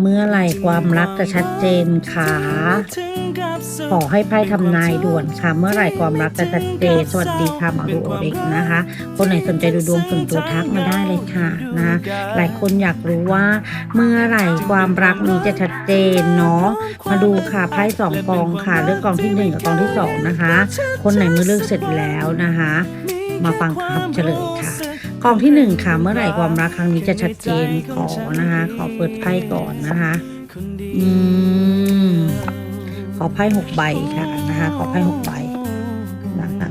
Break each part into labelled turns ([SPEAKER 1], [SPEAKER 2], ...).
[SPEAKER 1] เมื่อไหร่ความรักจะชัดเจนคะขอให้ไพ่ทำนายด่วนค่ะ เมื่อไหร่ความรักจะชัดเจนสวัสดีค่ะหมอดูโอเด็กนะคะ คนไหนสนใจดูดวงส่วนตัวทักมาได้เลยค่ะนะหลายคนอยากรู้ว่า เมื่อไหร่ความรักนี้จะชัดเจนเนาะมาดูค่ะไพ่สองกองค่ะเลือกกองที่หนึ่งกับกองที่สองนะคะ คนไหนเมื่อเลือกเสร็จแล้วนะคะ มาฟังคำเฉลยค่ะ กองที่หนึ่งค่ะ เมื่อไหร่ความรักครั้งนี้จะชัดเจนขอนะคะ ขอเปิดไพ่ก่อนนะคะอืมขอไพ่หกใบค่ะนะคะ ขอไพ่หกใบนะคะ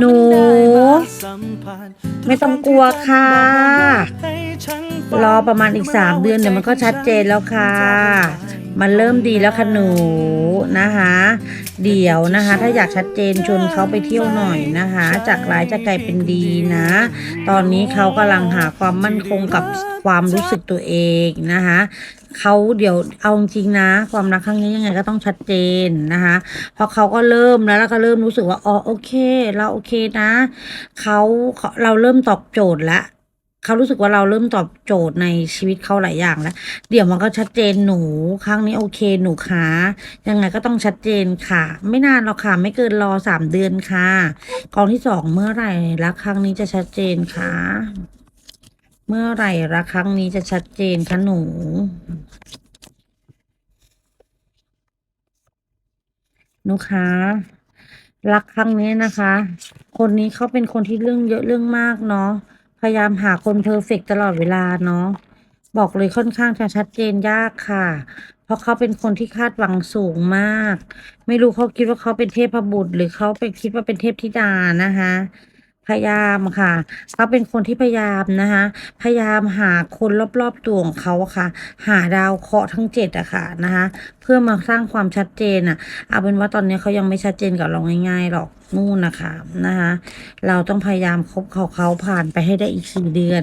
[SPEAKER 1] หนู ไม่ต้องกลัวค่ะ รอประมาณอีกสามเดือนเดี๋ยวมันก็ชัดเจนแล้วค่ะ มันเริ่มดีแล้วค่ะหนูนะคะ เดี๋ยวนะคะ ถ้าอยากชัดเจนชวนเขาไปเที่ยวหน่อยนะคะ จากร้ายจะกลายเป็นดีนะ ตอนนี้เขากำลังหาความมั่นคงกับความรู้สึกตัวเองนะคะเขาเดี๋ยวเอาจริงๆนะ ความรักครั้งนี้ยังไงก็ต้องชัดเจนนะคะเพราะเขาก็เริ่มแล้วแล้วก็เริ่มรู้สึกว่าอ๋อโอเค เราโอเคนะเขาเขาเราเริ่มตอบโจทย์แล้ว เขารู้สึกว่าเราเริ่มตอบโจทย์ในชีวิตเขาหลายอย่างแล้ว เดี๋ยวมันก็ชัดเจนหนูครั้งนี้โอเคหนูคะยังไงก็ต้องชัดเจนค่ะ ไม่นานหรอกค่ะ ไม่เกินรอสามเดือนค่ะกองที่สองเมื่อไหร่รักครั้งนี้จะชัดเจนคะเมื่อไหร่รักครั้งนี้จะชัดเจนคะหนูหนูคะรักครั้งนี้นะคะ คนนี้เขาเป็นคนที่เรื่องเยอะเรื่องมากเนาะ พยายามหาคนเพอร์เฟกตลอดเวลาเนาะบอกเลยค่อนข้างจะชัดเจนยากค่ะ เพราะเขาเป็นคนที่คาดหวังสูงมาก ไม่รู้เขาคิดว่าเขาเป็นเทพบุตร หรือเขาไปคิดว่าเป็นเทพธิดานะคะพยายามค่ะเขาเป็นคนที่พยายามนะคะพยายามหาคนรอบๆตัวของเขาค่ะ หาดาวเคราะห์ทั้งเจ็ดอะค่ะนะคะเพื่อมาสร้างความชัดเจนอะเอาเป็นว่าตอนนี้เขายังไม่ชัดเจนกับเราง่ายๆหรอกนู่นนะคะนะคะเราต้องพยายามคบเขาเขาผ่านไปให้ได้อีกสี่เดือน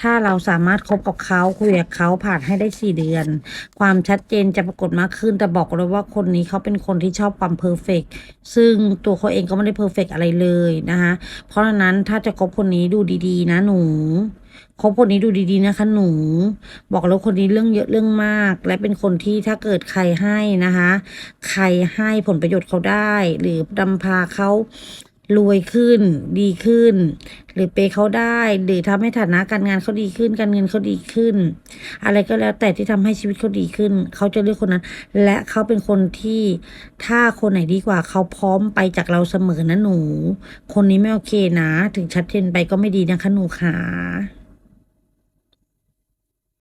[SPEAKER 1] ถ้าเราสามารถคบกับเขาคุยกับเขาผ่านให้ได้สี่เดือน ความชัดเจนจะปรากฏมากขึ้นแต่บอกเลยว่าคนนี้เขาเป็นคนที่ชอบความเพอร์เฟกซึ่งตัวเขาเองก็ไม่ได้เพอร์เฟกอะไรเลยนะคะเพราะฉะนั้นถ้าจะคบคนนี้ดูดีๆ นะหนู คบคนนี้ดูดีๆนะคะ หนู บอกแล้วคนนี้เรื่องเยอะเรื่องมาก และเป็นคนที่ถ้าเกิดใครให้นะคะ ใครให้ผลประโยชน์เขาได้ หรือนำพาเขารวยขึ้นดีขึ้น หรือเปเขาได้ หรือทำให้ฐานะการงานเขาดีขึ้น การเงินเขาดีขึ้น อะไรก็แล้วแต่ที่ทำให้ชีวิตเขาดีขึ้น เขาจะเลือกคนนั้น และเขาเป็นคนที่ถ้าคนไหนดีกว่า เขาพร้อมไปจากเราเสมอนะหนู คนนี้ไม่โอเคนะ ถึงชัดเจนไปก็ไม่ดีนะคะหนูค่ะ